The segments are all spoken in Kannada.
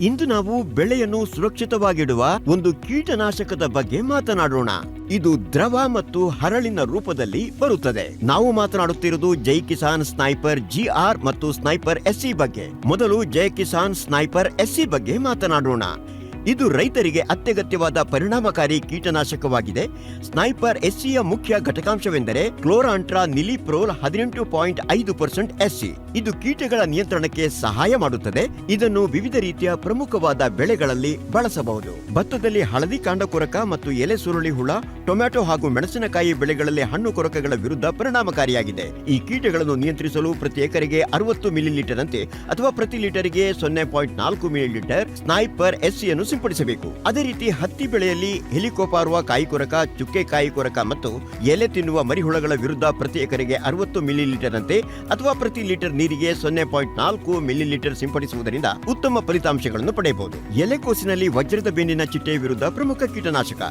ಇಂದು ನಾವು ಬೆಳೆಯನ್ನು ಸುರಕ್ಷಿತವಾಗಿಡುವ ಒಂದು ಕೀಟನಾಶಕದ ಬಗ್ಗೆ ಮಾತನಾಡೋಣ. ಇದು ದ್ರವ ಮತ್ತು ಹರಳಿನ ರೂಪದಲ್ಲಿ ಬರುತ್ತದೆ. ನಾವು ಮಾತನಾಡುತ್ತಿರುವುದು ಜೈ ಕಿಸಾನ್ ಸ್ನೈಪರ್ ಜಿಆರ್ ಮತ್ತು ಸ್ನೈಪರ್ ಎಸ್ಸಿ ಬಗ್ಗೆ. ಮೊದಲು ಜೈ ಕಿಸಾನ್ ಸ್ನೈಪರ್ ಎಸ್ಸಿ ಬಗ್ಗೆ ಮಾತನಾಡೋಣ. ಇದು ರೈತರಿಗೆ ಅತ್ಯಗತ್ಯವಾದ ಪರಿಣಾಮಕಾರಿ ಕೀಟನಾಶಕವಾಗಿದೆ. ಸ್ನೈಪರ್ ಎಸ್ಸಿಯ ಮುಖ್ಯ ಘಟಕಾಂಶವೆಂದರೆ ಕ್ಲೋರಾಂಟ್ರಾ ನಿಲಿಪ್ರೋಲ್ ಹದಿನೆಂಟು ಪಾಯಿಂಟ್ ಐದು ಪರ್ಸೆಂಟ್ ಎಸ್ಸಿ. ಇದು ಕೀಟಗಳ ನಿಯಂತ್ರಣಕ್ಕೆ ಸಹಾಯ ಮಾಡುತ್ತದೆ. ಇದನ್ನು ವಿವಿಧ ರೀತಿಯ ಪ್ರಮುಖವಾದ ಬೆಳೆಗಳಲ್ಲಿ ಬಳಸಬಹುದು. ಭತ್ತದಲ್ಲಿ ಹಳದಿ ಕಾಂಡ ಕೊರಕ ಮತ್ತು ಎಲೆ ಸುರುಳಿ ಹುಳ ಟೊಮ್ಯಾಟೊ ಹಾಗೂ ಮೆಣಸಿನಕಾಯಿ ಬೆಳೆಗಳಲ್ಲಿ ಹಣ್ಣು ಕೊರಕಗಳ ವಿರುದ್ಧ ಪರಿಣಾಮಕಾರಿಯಾಗಿದೆ. ಈ ಕೀಟಗಳನ್ನು ನಿಯಂತ್ರಿಸಲು ಪ್ರತಿ ಎಕರೆಗೆ ಅರವತ್ತು ಮಿಲಿಲೀಟರ್ ಅಂತೆ ಅಥವಾ ಪ್ರತಿ ಲೀಟರ್ಗೆ ಸೊನ್ನೆ ಪಾಯಿಂಟ್ ನಾಲ್ಕು ಮಿಲಿಲೀಟರ್ ಸ್ನೈಪರ್ ಎಸ್ಸಿಯನ್ನು ಸಿಂಪಡಿಸಬೇಕು. ಅದೇ ರೀತಿ ಹತ್ತಿ ಬೆಳೆಯಲ್ಲಿ ಹೆಲಿಕೋಪಾರುವ ಕಾಯಿ ಕೊರಕ, ಚುಕ್ಕೆ ಕಾಯಿ ಕೊರಕ ಮತ್ತು ಎಲೆ ತಿನ್ನುವ ಮರಿಹುಳಗಳ ವಿರುದ್ಧ ಪ್ರತಿ ಎಕರೆಗೆ ಅರವತ್ತು ಮಿಲಿಲೀಟರ್ ಅಂತೆ ಅಥವಾ ಪ್ರತಿ ಲೀಟರ್ ನೀರಿಗೆ ಸೊನ್ನೆ ಪಾಯಿಂಟ್ ನಾಲ್ಕು ಮಿಲಿಲೀಟರ್ ಸಿಂಪಡಿಸುವುದರಿಂದ ಉತ್ತಮ ಫಲಿತಾಂಶಗಳನ್ನು ಪಡೆಯಬಹುದು. ಎಲೆಕೋಸಿನಲ್ಲಿ ವಜ್ರದ ಬೆನ್ನಿನ ಚಿಟ್ಟೆ ವಿರುದ್ಧ ಪ್ರಮುಖ ಕೀಟನಾಶಕ.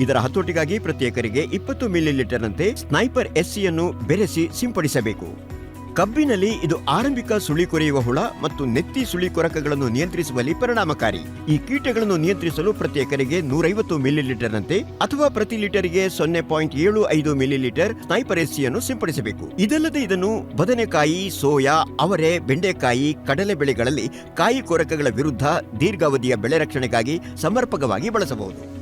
ಇದರ ಹತೋಟಿಗಾಗಿ ಪ್ರತ್ಯೇಕರಿಗೆ ಇಪ್ಪತ್ತು ಮಿಲಿ ಮಿಲಿಲೀಟರ್ನಂತೆ ಸ್ನೈಪರ್ ಎಸ್ಸಿಯನ್ನು ಬೆರೆಸಿ ಸಿಂಪಡಿಸಬೇಕು. ಕಬ್ಬಿನಲ್ಲಿ ಇದು ಆರಂಭಿಕ ಸುಳಿ ಕೊರೆಯುವ ಹುಳ ಮತ್ತು ನೆತ್ತಿ ಸುಳಿ ಕೊರಕಗಳನ್ನು ನಿಯಂತ್ರಿಸುವಲ್ಲಿ ಪರಿಣಾಮಕಾರಿ. ಈ ಕೀಟಗಳನ್ನು ನಿಯಂತ್ರಿಸಲು ಪ್ರತ್ಯೇಕರಿಗೆ ನೂರೈವತ್ತು ಮಿಲಿ ಮಿಲಿಲೀಟರ್ನಂತೆ ಅಥವಾ ಪ್ರತಿ ಲೀಟರ್ಗೆ ಸೊನ್ನೆ ಪಾಯಿಂಟ್ ಏಳು ಐದು ಮಿಲಿಲೀಟರ್ ಸ್ನೈಪರ್ ಎಸ್ಸಿಯನ್ನು ಸಿಂಪಡಿಸಬೇಕು. ಇದಲ್ಲದೆ ಇದನ್ನು ಬದನೆಕಾಯಿ, ಸೋಯಾ, ಅವರೆ, ಬೆಂಡೆಕಾಯಿ, ಕಡಲೆ ಬೆಳೆಗಳಲ್ಲಿ ಕಾಯಿ ಕೊರಕಗಳ ವಿರುದ್ಧ ದೀರ್ಘಾವಧಿಯ ಬೆಳೆ ರಕ್ಷಣೆಗಾಗಿ ಸಮರ್ಪಕವಾಗಿ ಬಳಸಬಹುದು.